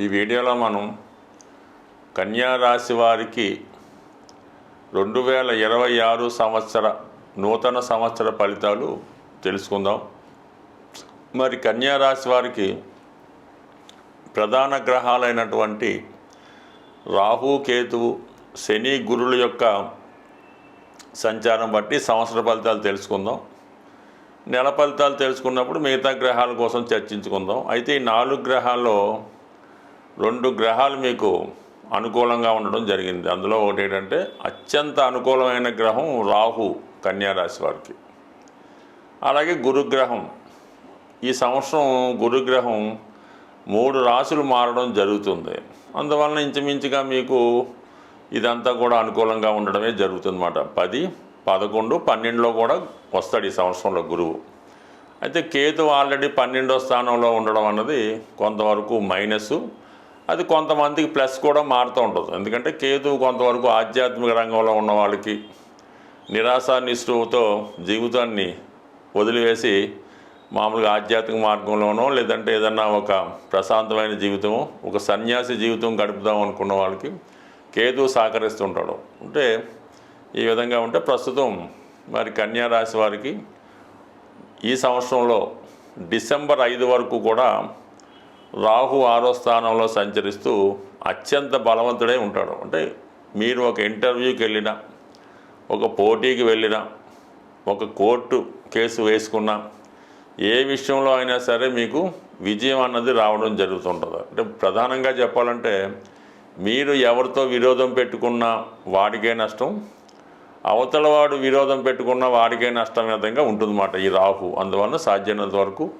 ఈ వీడియోలో మనం కన్యా రాశి వారికి రెండు వేల ఇరవై ఆరు సంవత్సర నూతన సంవత్సర ఫలితాలు తెలుసుకుందాం. మరి కన్యా రాశి వారికి ప్రధాన గ్రహాలైనటువంటి రాహు కేతువు శని గురుల యొక్క సంచారం బట్టి సంవత్సర ఫలితాలు తెలుసుకుందాం. నెల ఫలితాలు తెలుసుకున్నప్పుడు మిగతా గ్రహాల కోసం చర్చించుకుందాం. అయితే ఈ నాలుగు గ్రహాల్లో రెండు గ్రహాలు మీకు అనుకూలంగా ఉండడం జరిగింది. అందులో ఒకటి ఏంటంటే అత్యంత అనుకూలమైన గ్రహం రాహు కన్యా రాశి వారికి. అలాగే గురుగ్రహం. ఈ సంవత్సరం గురుగ్రహం మూడు రాశులు మారడం జరుగుతుంది. అందువలన ఇంచుమించుగా మీకు ఇదంతా కూడా అనుకూలంగా ఉండడమే జరుగుతుందన్నమాట. పది పదకొండు పన్నెండులో కూడా వస్తాడు ఈ సంవత్సరంలో గురువు. అయితే కేతు ఆల్రెడీ పన్నెండో స్థానంలో ఉండడం అన్నది కొంతవరకు మైనస్. అది కొంతమందికి ప్లస్ కూడా మారుతూ ఉంటుంది. ఎందుకంటే కేతు కొంతవరకు ఆధ్యాత్మిక రంగంలో ఉన్న వాళ్ళకి నిరాశానిష్ఠువుతో జీవితాన్ని వదిలివేసి మామూలుగా ఆధ్యాత్మిక మార్గంలోనో లేదంటే ఏదన్నా ఒక ప్రశాంతమైన జీవితం ఒక సన్యాసి జీవితం గడుపుదాం అనుకున్న వాళ్ళకి కేతు సహకరిస్తుంటాడు. అంటే ఈ విధంగా ఉంటే ప్రస్తుతం మరి కన్యా రాశి వారికి ఈ సంవత్సరంలో డిసెంబర్ ఐదు వరకు కూడా రాహు ఆరో స్థానంలో సంచరిస్తూ అత్యంత బలవంతుడై ఉంటాడు. అంటే మీరు ఒక ఇంటర్వ్యూకి వెళ్ళినా ఒక పోటీకి వెళ్ళినా ఒక కోర్టు కేసు వేసుకున్నా ఏ విషయంలో అయినా సరే మీకు విజయం అన్నది రావడం జరుగుతుంటుంది. అంటే ప్రధానంగా చెప్పాలంటే మీరు ఎవరితో విరోధం పెట్టుకున్నా వాడికే నష్టం అవతల వాడు విరోధం పెట్టుకున్న వాడికే నష్టం విధంగా ఉంటుందన్నమాట ఈ రాహు. అందువలన సాధ్యమైనంత వరకు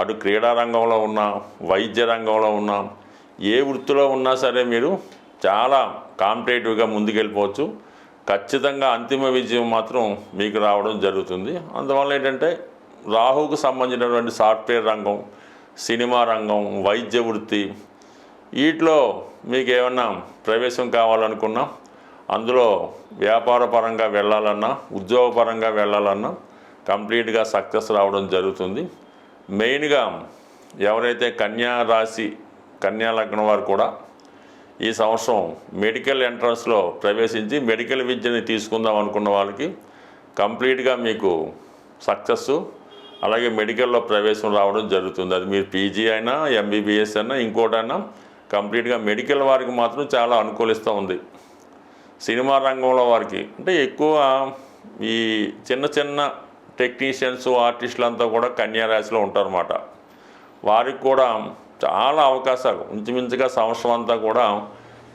అటు క్రీడారంగంలో ఉన్నా వైద్య రంగంలో ఉన్నా ఏ వృత్తిలో ఉన్నా సరే మీరు చాలా కాంపిటేటివ్గా ముందుకెళ్ళిపోవచ్చు. ఖచ్చితంగా అంతిమ విజయం మాత్రం మీకు రావడం జరుగుతుంది. అందువల్ల ఏంటంటే రాహుకు సంబంధించినటువంటి సాఫ్ట్వేర్ రంగం సినిమా రంగం వైద్య వృత్తి వీటిలో మీకు ఏమన్నా ప్రవేశం కావాలనుకున్నా అందులో వ్యాపార పరంగా వెళ్ళాలన్నా ఉద్యోగపరంగా వెళ్ళాలన్నా కంప్లీట్గా సక్సెస్ రావడం జరుగుతుంది. మెయిన్గా ఎవరైతే కన్యా రాశి కన్యా లగ్నం వారు కూడా ఈ సంవత్సరం మెడికల్ ఎంట్రన్స్లో ప్రవేశించి మెడికల్ విద్యని తీసుకుందాం అనుకున్న వాళ్ళకి కంప్లీట్గా మీకు సక్సెస్ అలాగే మెడికల్లో ప్రవేశం రావడం జరుగుతుంది. అది మీరు పీజీ అయినా ఎంబీబీఎస్ అయినా ఇంకోటైనా కంప్లీట్గా మెడికల్ వారికి మాత్రం చాలా అనుకూలిస్తూ ఉంది. సినిమా రంగంలో వారికి అంటే ఎక్కువ ఈ చిన్న చిన్న టెక్నీషియన్స్ ఆర్టిస్టులు అంతా కూడా కన్యారాశిలో ఉంటారన్నమాట. వారికి కూడా చాలా అవకాశాలు. ఇంచుమించుగా సంవత్సరం అంతా కూడా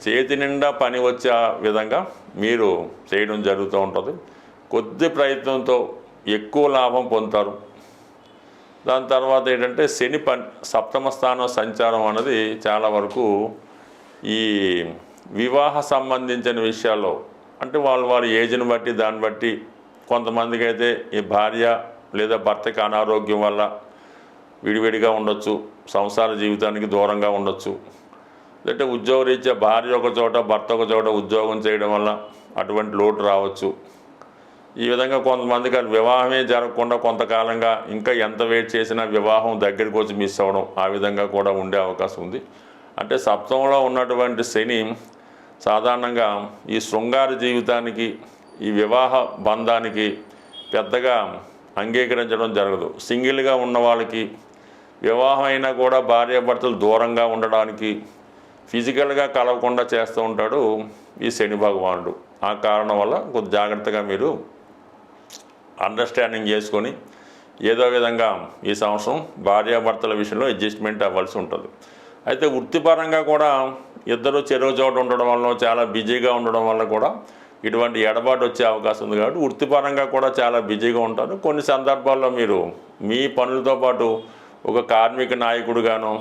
చేతి నిండా పని వచ్చే విధంగా మీరు చేయడం జరుగుతూ ఉంటుంది. కొద్ది ప్రయత్నంతో ఎక్కువ లాభం పొందుతారు. దాని తర్వాత ఏంటంటే శని పని సప్తమ స్థానం సంచారం అన్నది చాలా వరకు ఈ వివాహ సంబంధించిన విషయాల్లో అంటే వాళ్ళు వారి ఏజ్ని బట్టి దాన్ని బట్టి కొంతమందికి అయితే ఈ భార్య లేదా భర్తకి అనారోగ్యం వల్ల విడివిడిగా ఉండొచ్చు సంసార జీవితానికి దూరంగా ఉండొచ్చు. లేదంటే ఉద్యోగరీత్యా భార్య ఒక చోట భర్త ఒక చోట ఉద్యోగం చేయడం వల్ల అటువంటి లోటు రావచ్చు. ఈ విధంగా కొంతమందికి వివాహమే జరగకుండా కొంతకాలంగా ఇంకా ఎంత వెయిట్ చేసినా వివాహం దగ్గరికి వచ్చి మిస్ అవ్వడం ఆ విధంగా కూడా ఉండే అవకాశం ఉంది. అంటే సప్తంలో ఉన్నటువంటి శని సాధారణంగా ఈ శృంగార జీవితానికి ఈ వివాహ బంధానికి పెద్దగా అంగీకరించడం జరగదు. సింగిల్గా ఉన్న వాళ్ళకి వివాహం అయినా కూడా భార్యాభర్తలు దూరంగా ఉండడానికి ఫిజికల్గా కలవకుండా చేస్తూ ఉంటాడు ఈ శని భగవానుడు. ఆ కారణం వల్ల కొద్ది జాగ్రత్తగా మీరు అండర్స్టాండింగ్ చేసుకొని ఏదో విధంగా ఈ సంవత్సరం భార్యాభర్తల విషయంలో అడ్జస్ట్మెంట్ అవ్వాల్సి ఉంటుంది. అయితే వృత్తిపరంగా కూడా ఇద్దరు చెరువు చోట ఉండడం వల్ల చాలా బిజీగా ఉండడం వల్ల కూడా ఇటువంటి ఎడబాటు వచ్చే అవకాశం ఉంది కాబట్టి వృత్తిపరంగా కూడా చాలా బిజీగా ఉంటారు. కొన్ని సందర్భాల్లో మీరు మీ పనులతో పాటు ఒక కార్మిక నాయకుడుగాను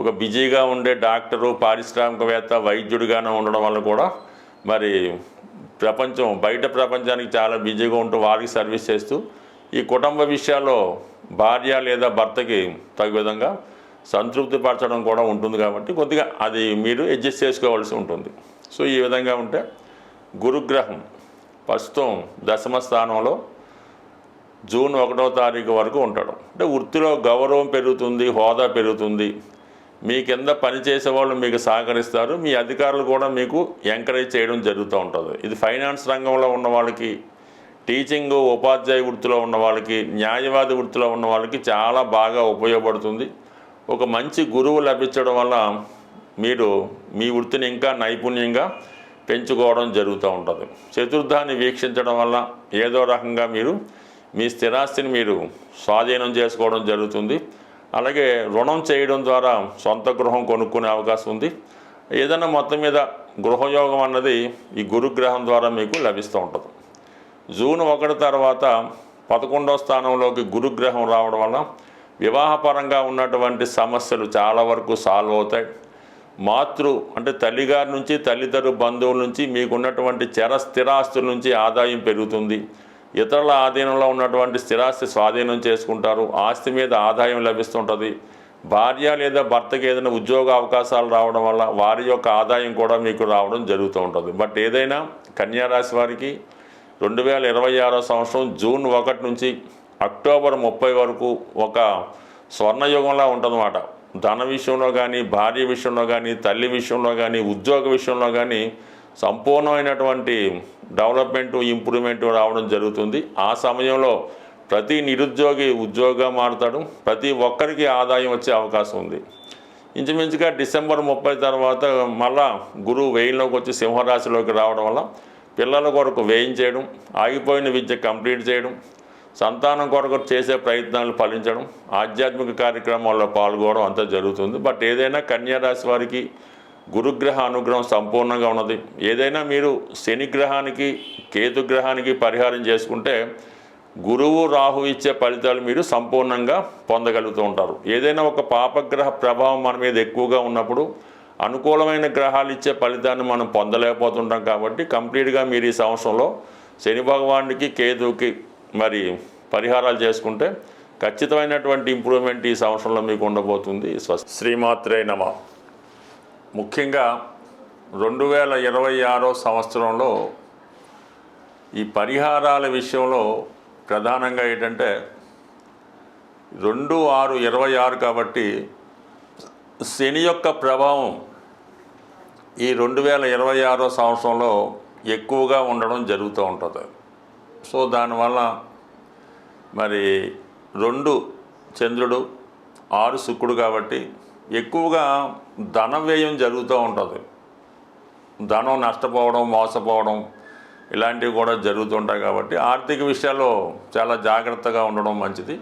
ఒక బిజీగా ఉండే డాక్టరు పారిశ్రామికవేత్త వైద్యుడిగానే ఉండడం వల్ల కూడా మరి ప్రపంచం బయట ప్రపంచానికి చాలా బిజీగా ఉంటూ వారికి సర్వీస్ చేస్తూ ఈ కుటుంబ విషయాల్లో భార్య లేదా భర్తకి తగు విధంగా సంతృప్తి పరచడం కూడా ఉంటుంది కాబట్టి కొద్దిగా అది మీరు అడ్జస్ట్ చేసుకోవాల్సి ఉంటుంది. సో ఈ విధంగా ఉంటే గురుగ్రహం ప్రస్తుతం దశమ స్థానంలో జూన్ ఒకటో తారీఖు వరకు ఉంటాడు అంటే వృత్తిలో గౌరవం పెరుగుతుంది హోదా పెరుగుతుంది. మీ కింద పనిచేసే వాళ్ళు మీకు సహకరిస్తారు. మీ అధికారులు కూడా మీకు ఎంకరేజ్ చేయడం జరుగుతూ ఉంటుంది. ఇది ఫైనాన్స్ రంగంలో ఉన్న వాళ్ళకి టీచింగ్ ఉపాధ్యాయ వృత్తిలో ఉన్న వాళ్ళకి న్యాయవాది వృత్తిలో ఉన్న వాళ్ళకి చాలా బాగా ఉపయోగపడుతుంది. ఒక మంచి గురువు లభించడం వల్ల మీరు మీ వృత్తిని ఇంకా నైపుణ్యంగా పెంచుకోవడం జరుగుతూ ఉంటుంది. చతుర్థాన్ని వీక్షించడం వల్ల ఏదో రకంగా మీరు మీ స్థిరాస్తిని మీరు స్వాధీనం చేసుకోవడం జరుగుతుంది. అలాగే రుణం చేయడం ద్వారా సొంత గృహం కొనుక్కునే అవకాశం ఉంది. ఏదైనా మొత్తం మీద గృహయోగం అన్నది ఈ గురుగ్రహం ద్వారా మీకు లభిస్తూ ఉంటుంది. జూన్ ఒకటి తర్వాత పదకొండవ స్థానంలోకి గురుగ్రహం రావడం వల్ల వివాహపరంగా ఉన్నటువంటి సమస్యలు చాలా వరకు సాల్వ్ అవుతాయి. మాతృ అంటే తల్లిగారి నుంచి తల్లిదండ్రు బంధువుల నుంచి మీకున్నటువంటి చర స్థిరాస్తుల నుంచి ఆదాయం పెరుగుతుంది. ఇతరుల ఆధీనంలో ఉన్నటువంటి స్థిరాస్తి స్వాధీనం చేసుకుంటారు. ఆస్తి మీద ఆదాయం లభిస్తుంటుంది. భార్య లేదా భర్తకి ఏదైనా ఉద్యోగ అవకాశాలు రావడం వల్ల వారి యొక్క ఆదాయం కూడా మీకు రావడం జరుగుతూ ఉంటుంది. బట్ ఏదైనా కన్యారాశి వారికి రెండు వేల ఇరవై ఆరో సంవత్సరం జూన్ ఒకటి నుంచి అక్టోబర్ ముప్పై వరకు ఒక స్వర్ణయుగంలా ఉంటుందన్నమాట. ధన విషయంలో కానీ భార్య విషయంలో కానీ తల్లి విషయంలో కానీ ఉద్యోగ విషయంలో కానీ సంపూర్ణమైనటువంటి డెవలప్మెంట్ ఇంప్రూవ్మెంట్ రావడం జరుగుతుంది. ఆ సమయంలో ప్రతి నిరుద్యోగి ఉద్యోగంగా మారుతాడు. ప్రతి ఒక్కరికి ఆదాయం వచ్చే అవకాశం ఉంది. ఇంచుమించుగా డిసెంబర్ ముప్పై తర్వాత మళ్ళా గురువు వెయిల్లోకి వచ్చి సింహరాశిలోకి రావడం వల్ల పిల్లల కొరకు వేయించేయడం ఆగిపోయిన విద్య కంప్లీట్ చేయడం సంతానం కొరకు చేసే ప్రయత్నాలు ఫలించడం ఆధ్యాత్మిక కార్యక్రమాల్లో పాల్గొనడం అంతా జరుగుతుంది. బట్ ఏదైనా కన్యారాశి వారికి గురుగ్రహ అనుగ్రహం సంపూర్ణంగా ఉన్నది. ఏదైనా మీరు శనిగ్రహానికి కేతుగ్రహానికి పరిహారం చేసుకుంటే గురువు రాహు ఇచ్చే ఫలితాలు మీరు సంపూర్ణంగా పొందగలుగుతూ ఉంటారు. ఏదైనా ఒక పాపగ్రహ ప్రభావం మన మీద ఎక్కువగా ఉన్నప్పుడు అనుకూలమైన గ్రహాలు ఇచ్చే ఫలితాన్ని మనం పొందలేకపోతుంటాం కాబట్టి కంప్లీట్గా మీరు ఈ సంవత్సరంలో శని భగవానుడికి కేతువుకి మరి పరిహారాలు చేసుకుంటే ఖచ్చితమైనటువంటి ఇంప్రూవ్మెంట్ ఈ సంవత్సరంలో మీకు ఉండబోతుంది. స్వస్తి శ్రీమాత్రే నమ. ముఖ్యంగా రెండు వేల ఇరవై ఆరో సంవత్సరంలో ఈ పరిహారాల విషయంలో ప్రధానంగా ఏంటంటే రెండు ఆరు ఇరవై ఆరు కాబట్టి శని యొక్క ప్రభావం ఈ రెండు వేల ఇరవై ఆరో సంవత్సరంలో ఎక్కువగా ఉండడం జరుగుతూ ఉంటుంది. సో దానివల్ల మరి రెండు చంద్రుడు ఆరు శుక్రుడు కాబట్టి ఎక్కువగా ధన వ్యయం జరుగుతూ ఉంటుంది. ధనం నష్టపోవడం మోసపోవడం ఇలాంటివి కూడా జరుగుతుంటాయి కాబట్టి ఆర్థిక విషయాల్లో చాలా జాగ్రత్తగా ఉండడం మంచిది.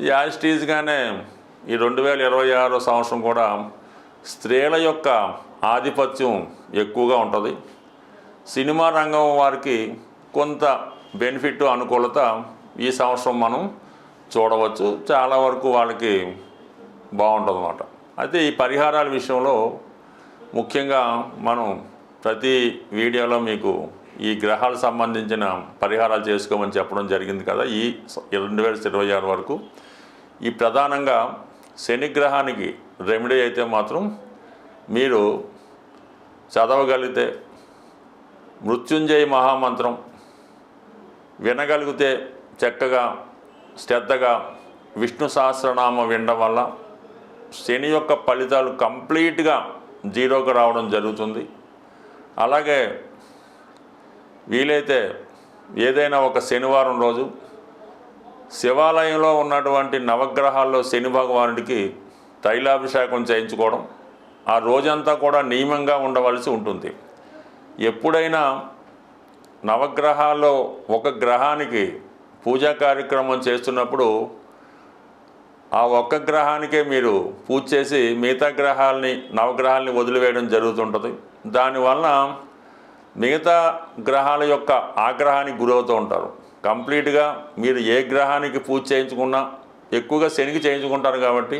యాజిటీస్గానే ఈ రెండు వేల ఇరవై ఆరో సంవత్సరం కూడా స్త్రీల యొక్క ఆధిపత్యం ఎక్కువగా ఉంటుంది. సినిమా రంగం వారికి కొంత బెనిఫిట్ అనుకూలత ఈ సంవత్సరం మనం చూడవచ్చు. చాలా వరకు వాళ్ళకి బాగుంటుంది అన్నమాట అయితే ఈ పరిహారాల విషయంలో ముఖ్యంగా మనం ప్రతి వీడియోలో మీకు ఈ గ్రహాలకు సంబంధించిన పరిహారాలు చేసుకోమని చెప్పడం జరిగింది కదా ఈ రెండు వేల ఇరవై ఆరు వరకు. ఈ ప్రధానంగా శని గ్రహానికి రెమెడీ అయితే మాత్రం మీరు చదవగలిగితే మృత్యుంజయ మహామంత్రం వినగలిగితే చక్కగా శ్రద్ధగా విష్ణు సహస్రనామం వినడం వల్ల శని యొక్క ఫలితాలు కంప్లీట్గా జీరోకి రావడం జరుగుతుంది. అలాగే వీలైతే ఏదైనా ఒక శనివారం రోజు శివాలయంలో ఉన్నటువంటి నవగ్రహాల్లో శని భగవానుడికి తైలాభిషేకం చేయించుకోవడం ఆ రోజంతా కూడా నియమంగా ఉండవలసి ఉంటుంది. ఎప్పుడైనా నవగ్రహాల్లో ఒక గ్రహానికి పూజా కార్యక్రమం చేస్తున్నప్పుడు ఆ ఒక్క గ్రహానికే మీరు పూజ చేసి మిగతా గ్రహాలని నవగ్రహాలని వదిలివేయడం జరుగుతుంటుంది. దానివల్ల మిగతా గ్రహాల యొక్క ఆగ్రహానికి గురవుతూ ఉంటారు. కంప్లీట్గా మీరు ఏ గ్రహానికి పూజ చేయించుకున్నా ఎక్కువగా శనికి చేయించుకుంటారు కాబట్టి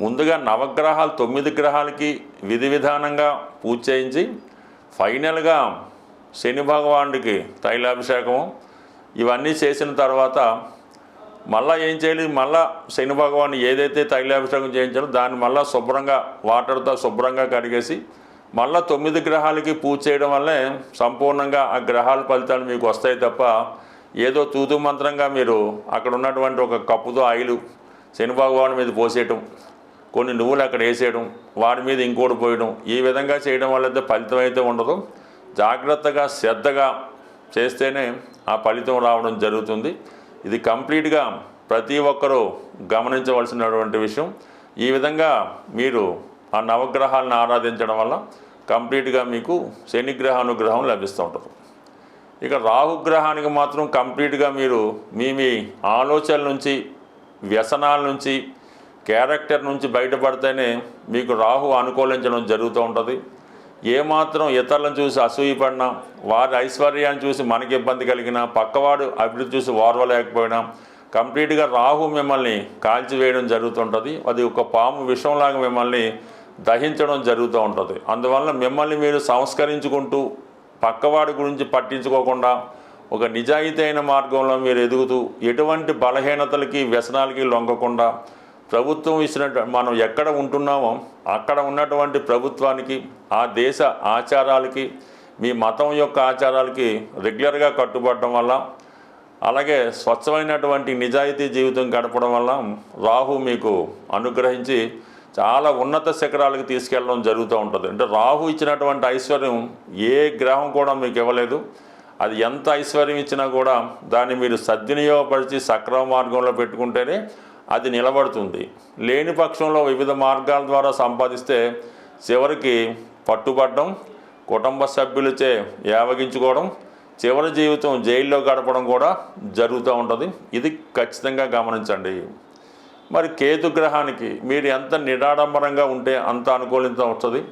ముందుగా నవగ్రహాలు తొమ్మిది గ్రహాలకి విధి విధానంగా పూజ చేయించి ఫైనల్గా శని భగవానుడికి తైలాభిషేకము ఇవన్నీ చేసిన తర్వాత మళ్ళా ఏం చేయాలి? మళ్ళా శని భగవాన్ ఏదైతే తైలాభిషేకం చేయించారో దాన్ని మళ్ళీ శుభ్రంగా వాటర్తో శుభ్రంగా కడిగేసి మళ్ళా తొమ్మిది గ్రహాలకి పూజ చేయడం వల్లే సంపూర్ణంగా ఆ గ్రహాల ఫలితాలు మీకు వస్తాయి తప్ప ఏదో తూతు మంత్రంగా మీరు అక్కడ ఉన్నటువంటి ఒక కప్పుతో ఆయిలు శని భగవాన్ మీద పోసేయటం కొన్ని నువ్వులు అక్కడ వేసేయడం వాడి మీద ఇంకోటి పోయడం ఈ విధంగా చేయడం వల్ల అయితే ఫలితం అయితే ఉండదు. జాగ్రత్తగా శ్రద్ధగా చేస్తేనే ఆ ఫలితం రావడం జరుగుతుంది. ఇది కంప్లీట్గా ప్రతి ఒక్కరూ గమనించవలసినటువంటి విషయం. ఈ విధంగా మీరు ఆ నవగ్రహాలను ఆరాధించడం వల్ల కంప్లీట్గా మీకు శనిగ్రహ అనుగ్రహం లభిస్తూ ఉంటుంది. ఇక రాహుగ్రహానికి మాత్రం కంప్లీట్గా మీరు మీ మీ ఆలోచనల నుంచి వ్యసనాల నుంచి క్యారెక్టర్ నుంచి బయటపడితేనే మీకు రాహు అనుకూలించడం జరుగుతూ ఉంటుంది. ఏమాత్రం ఇతరులను చూసి అసూయపడినా వారి ఐశ్వర్యాన్ని చూసి మనకి ఇబ్బంది కలిగినా పక్కవాడు అభివృద్ధి చూసి ఓర్వలేకపోయినా కంప్లీట్గా రాహు మిమ్మల్ని కాల్చివేయడం జరుగుతుంటుంది. అది ఒక పాము విషంలాగా మిమ్మల్ని దహించడం జరుగుతూ ఉంటుంది అందువల్ల మిమ్మల్ని మీరు సంస్కరించుకుంటూ పక్కవాడి గురించి పట్టించుకోకుండా ఒక నిజాయితీ అయిన మార్గంలో మీరు ఎదుగుతూ ఎటువంటి బలహీనతలకి వ్యసనాలకి లొంగకుండా ప్రభుత్వం ఇచ్చినట్టు మనం ఎక్కడ ఉంటున్నామో అక్కడ ఉన్నటువంటి ప్రభుత్వానికి ఆ దేశ ఆచారాలకి మీ మతం యొక్క ఆచారాలకి రెగ్యులర్గా కట్టుబడడం వల్ల అలాగే స్వచ్ఛమైనటువంటి నిజాయితీ జీవితం గడపడం వల్ల రాహు మీకు అనుగ్రహించి చాలా ఉన్నత శిఖరాలకు తీసుకెళ్ళడం జరుగుతూ ఉంటుంది. అంటే రాహు ఇచ్చినటువంటి ఐశ్వర్యం ఏ గ్రహం కూడా మీకు ఇవ్వలేదు. అది ఎంత ఐశ్వర్యం ఇచ్చినా కూడా దాన్ని మీరు సద్వినియోగపరిచి సక్రమ మార్గంలో పెట్టుకుంటేనే అది నిలబడుతుంది. లేని పక్షంలో వివిధ మార్గాల ద్వారా సంపాదిస్తే చివరికి పట్టుబడడం కుటుంబ సభ్యులచే యావగించుకోవడం చివరి జీవితం జైల్లో గడపడం కూడా జరుగుతూ ఉంటుంది. ఇది ఖచ్చితంగా గమనించండి. మరి కేతు గ్రహానికి మీరు ఎంత నిరాడంబరంగా ఉంటే అంత అనుకూలిత వస్తుంది.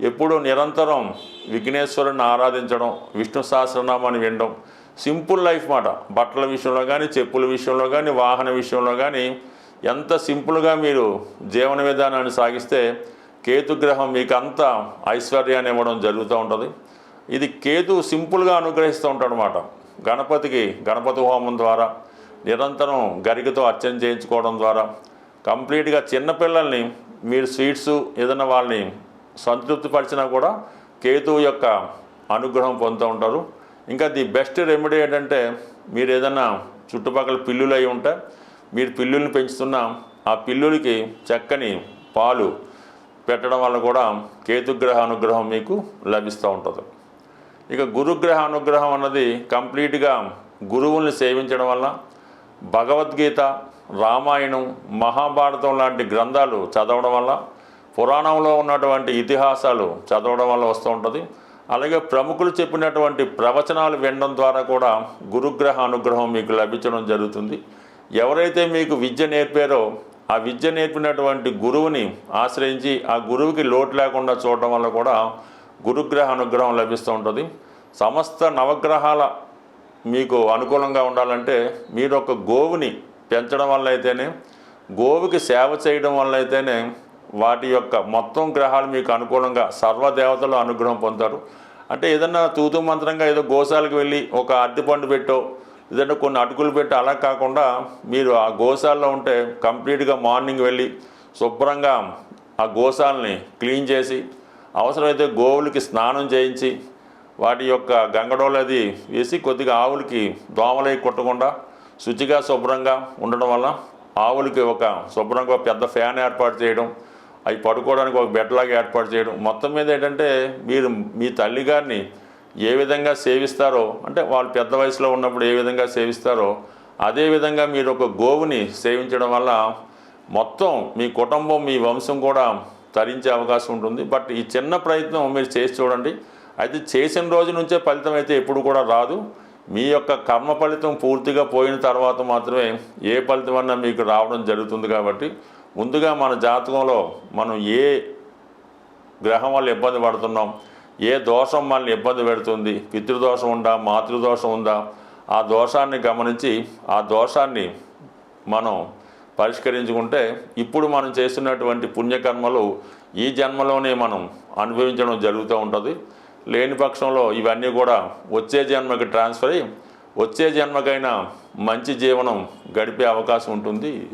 ఎప్పుడూ నిరంతరం విఘ్నేశ్వరుని ఆరాధించడం విష్ణు సహస్రనామాన్ని వినడం సింపుల్ లైఫ్ మాట. బట్టల విషయంలో కానీ చెప్పుల విషయంలో కానీ వాహన విషయంలో కానీ ఎంత సింపుల్గా మీరు జీవన విధానాన్ని సాగిస్తే కేతు గ్రహం మీకు అంత ఐశ్వర్యాన్ని ఇవ్వడం జరుగుతూ ఉంటుంది. ఇది కేతు సింపుల్గా అనుగ్రహిస్తూ ఉంటాడు అనమాట గణపతికి గణపతి హోమం ద్వారా నిరంతరం గరికతో అర్చన చేయించుకోవడం ద్వారా కంప్లీట్గా చిన్నపిల్లల్ని మీరు స్వీట్స్ ఏదైనా వాళ్ళని సంతృప్తిపరిచినా కూడా కేతువు యొక్క అనుగ్రహం పొందుతూ ఉంటారు. ఇంకా ది బెస్ట్ రెమెడీ ఏంటంటే మీరు ఏదైనా చుట్టుపక్కల పిల్లులు అయి ఉంటే మీరు పిల్లుల్ని పెంచుతున్న ఆ పిల్లులకి చక్కని పాలు పెట్టడం వల్ల కూడా కేతుగ్రహ అనుగ్రహం మీకు లభిస్తూ ఉంటుంది. ఇక గురుగ్రహ అనుగ్రహం అన్నది కంప్లీట్గా గురువుల్ని సేవించడం వల్ల భగవద్గీత రామాయణం మహాభారతం లాంటి గ్రంథాలు చదవడం వల్ల పురాణంలో ఉన్నటువంటి ఇతిహాసాలు చదవడం వల్ల వస్తూ ఉంటుంది. అలాగే ప్రముఖులు చెప్పినటువంటి ప్రవచనాలు వినడం ద్వారా కూడా గురుగ్రహ అనుగ్రహం మీకు లభించడం జరుగుతుంది. ఎవరైతే మీకు విద్య నేర్పారో ఆ విద్య నేర్పినటువంటి గురువుని ఆశ్రయించి ఆ గురువుకి లోటు లేకుండా చూడటం వల్ల కూడా గురుగ్రహ అనుగ్రహం లభిస్తూ ఉంటుంది. సమస్త నవగ్రహాల మీకు అనుకూలంగా ఉండాలంటే మీరు ఒక గోవుని పెంచడం వల్ల అయితేనే గోవుకి సేవ చేయడం వల్ల అయితేనే వాటి యొక్క మొత్తం గ్రహాలు మీకు అనుకూలంగా సర్వదేవతలు అనుగ్రహం పొందుతారు. అంటే ఏదన్నా తూతు మంత్రంగా ఏదో గోశాలకు వెళ్ళి ఒక అరటిపండు పెట్టో ఏదంటే కొన్ని అటుకులు పెట్టి అలా కాకుండా మీరు ఆ గోశాలలో ఉంటే కంప్లీట్గా మార్నింగ్ వెళ్ళి శుభ్రంగా ఆ గోశాలని క్లీన్ చేసి అవసరమైతే గోవులకి స్నానం చేయించి వాటి యొక్క గంగడోలు అది వేసి కొద్దిగా ఆవులకి దోమలై కొట్టకుండా శుచిగా శుభ్రంగా ఉండడం వల్ల ఆవులకి ఒక శుభ్రంగా పెద్ద ఫ్యాన్ ఏర్పాటు చేయడం అవి పడుకోవడానికి ఒక బెడ్లాగా ఏర్పాటు చేయడం. మొత్తం మీద ఏంటంటే మీరు మీ తల్లిగారిని ఏ విధంగా సేవిస్తారో అంటే వాళ్ళు పెద్ద వయసులో ఉన్నప్పుడు ఏ విధంగా సేవిస్తారో అదేవిధంగా మీరు ఒక గోవుని సేవించడం వల్ల మొత్తం మీ కుటుంబం మీ వంశం కూడా తరించే అవకాశం ఉంటుంది. బట్ ఈ చిన్న ప్రయత్నం మీరు చేసి చూడండి. అయితే చేసిన రోజు నుంచే ఫలితం అయితే ఎప్పుడు కూడా రాదు. మీ యొక్క కర్మ ఫలితం పూర్తిగా పోయిన తర్వాత మాత్రమే ఏ ఫలితం అన్నా మీకు రావడం జరుగుతుంది కాబట్టి ముందుగా మన జాతకంలో మనం ఏ గ్రహం వల్ల ఇబ్బంది పడుతున్నాం ఏ దోషం మనల్ని ఇబ్బంది పెడుతుంది? పితృదోషం ఉందా? మాతృదోషం ఉందా? ఆ దోషాన్ని గమనించి ఆ దోషాన్ని మనం పరిష్కరించుకుంటే ఇప్పుడు మనం చేస్తున్నటువంటి పుణ్యకర్మలు ఈ జన్మలోనే మనం అనుభవించడం జరుగుతూ ఉంటుంది. లేని పక్షంలో ఇవన్నీ కూడా వచ్చే జన్మకి ట్రాన్స్ఫర్ అయ్యి వచ్చే జన్మకైనా మంచి జీవనం గడిపే అవకాశం ఉంటుంది.